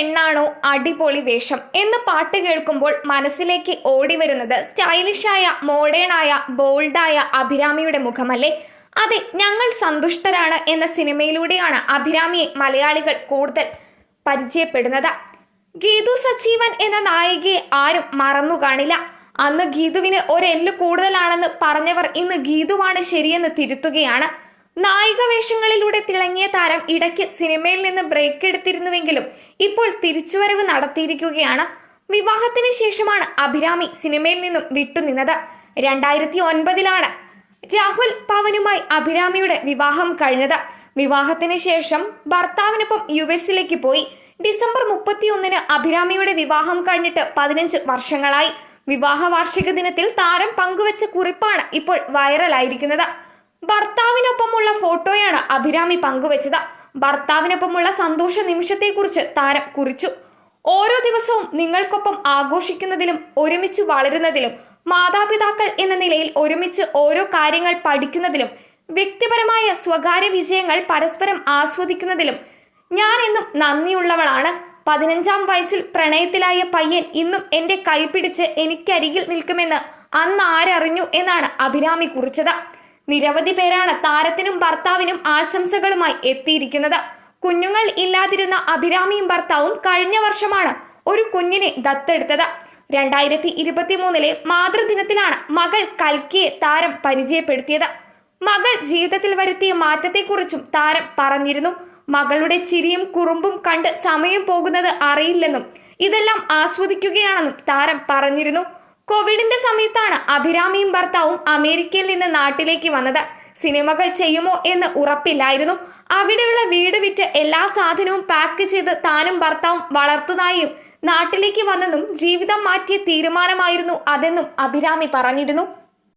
പെണ്ണാണോ അടിപൊളി വേഷം എന്ന് പാട്ട് കേൾക്കുമ്പോൾ മനസ്സിലേക്ക് ഓടി വരുന്നത് സ്റ്റൈലിഷായ മോഡേണായ ബോൾഡായ അഭിരാമിയുടെ മുഖമല്ലേ? അതെ ഞങ്ങൾ സന്തുഷ്ടരാണ് എന്ന സിനിമയിലൂടെയാണ് അഭിരാമിയെ മലയാളികൾ കൂടുതൽ പരിചയപ്പെടുന്നത്. ഗീതു സജീവൻ എന്ന നായികയെ ആരും മറന്നു കാണില്ല. അന്ന് ഗീതുവിന് ഒരെല്ല് കൂടുതലാണെന്ന് പറഞ്ഞവർ ഇന്ന് ഗീതുവാണ് ശരിയെന്ന് തിരുത്തുകയാണ്. നായിക വേഷങ്ങളിലൂടെ തിളങ്ങിയ താരം ഇടയ്ക്ക് സിനിമയിൽ നിന്ന് ബ്രേക്ക് എടുത്തിരുന്നുവെങ്കിലും ഇപ്പോൾ തിരിച്ചുവരവ് നടത്തിയിരിക്കുകയാണ്. വിവാഹത്തിന് ശേഷമാണ് അഭിരാമി സിനിമയിൽ നിന്നും വിട്ടുനിന്നത്. രണ്ടായിരത്തി ഒൻപതിലാണ് രാഹുൽ പവനുമായി അഭിരാമിയുടെ വിവാഹം കഴിഞ്ഞത്. വിവാഹത്തിന് ശേഷം ഭർത്താവിനൊപ്പം യു എസിലേക്ക് പോയി. ഡിസംബർ മുപ്പത്തിയൊന്നിന് അഭിരാമിയുടെ വിവാഹം കഴിഞ്ഞിട്ട് പതിനഞ്ച് വർഷങ്ങളായി. വിവാഹ വാർഷിക ദിനത്തിൽ താരം പങ്കുവച്ച കുറിപ്പാണ് ഇപ്പോൾ വൈറലായിരിക്കുന്നത്. ഭർത്താവിനൊപ്പമുള്ള ഫോട്ടോയാണ് അഭിരാമി പങ്കുവച്ചത്. ഭർത്താവിനൊപ്പമുള്ള സന്തോഷ നിമിഷത്തെക്കുറിച്ച് താരം കുറിച്ചു. ഓരോ ദിവസവും നിങ്ങൾക്കൊപ്പം ആഘോഷിക്കുന്നതിലും ഒരുമിച്ച് വളരുന്നതിലും മാതാപിതാക്കൾ എന്ന നിലയിൽ ഒരുമിച്ച് ഓരോ കാര്യങ്ങൾ പഠിക്കുന്നതിലും വ്യക്തിപരമായ സ്വകാര്യ വിജയങ്ങൾ പരസ്പരം ആസ്വദിക്കുന്നതിലും ഞാൻ എന്നും നന്ദിയുള്ളവളാണ്. പതിനഞ്ചാം വയസ്സിൽ പ്രണയത്തിലായ പയ്യൻ ഇന്നും എന്റെ കൈപിടിച്ച് എനിക്കരികിൽ നിൽക്കുമെന്ന് അന്ന് ആരറിഞ്ഞു എന്നാണ് അഭിരാമി കുറിച്ചത്. നിരവധി പേരാണ് താരത്തിനും ഭർത്താവിനും ആശംസകളുമായി എത്തിയിരിക്കുന്നത്. കുഞ്ഞുങ്ങൾ ഇല്ലാതിരുന്ന അഭിരാമിയും ഭർത്താവും കഴിഞ്ഞ വർഷമാണ് ഒരു കുഞ്ഞിനെ ദത്തെടുത്തത്. രണ്ടായിരത്തി ഇരുപത്തി മൂന്നിലെ മാതൃദിനത്തിലാണ് മകൾ കൽക്കിയെ താരം പരിചയപ്പെടുത്തിയത്. മകൾ ജീവിതത്തിൽ വരുത്തിയ മാറ്റത്തെക്കുറിച്ചും താരം പറഞ്ഞിരുന്നു. മകളുടെ ചിരിയും കുറുമ്പും കണ്ട് സമയം പോകുന്നത് അറിയില്ലെന്നും ഇതെല്ലാം ആസ്വദിക്കുകയാണെന്നും താരം പറഞ്ഞിരുന്നു. കോവിഡിന്റെ സമയത്താണ് അഭിരാമിയും ഭർത്താവും അമേരിക്കയിൽ നിന്ന് നാട്ടിലേക്ക് വന്നത്. സിനിമകൾ ചെയ്യുമോ എന്ന് ഉറപ്പില്ലായിരുന്നു. അവിടെയുള്ള വീട് വിറ്റ് എല്ലാ സാധനവും പാക്ക് ചെയ്ത് താനും ഭർത്താവും വളർത്തുന്നതായും നാട്ടിലേക്ക് വന്നെന്നും ജീവിതം മാറ്റിയ തീരുമാനമായിരുന്നു അതെന്നും അഭിരാമി പറഞ്ഞിരുന്നു.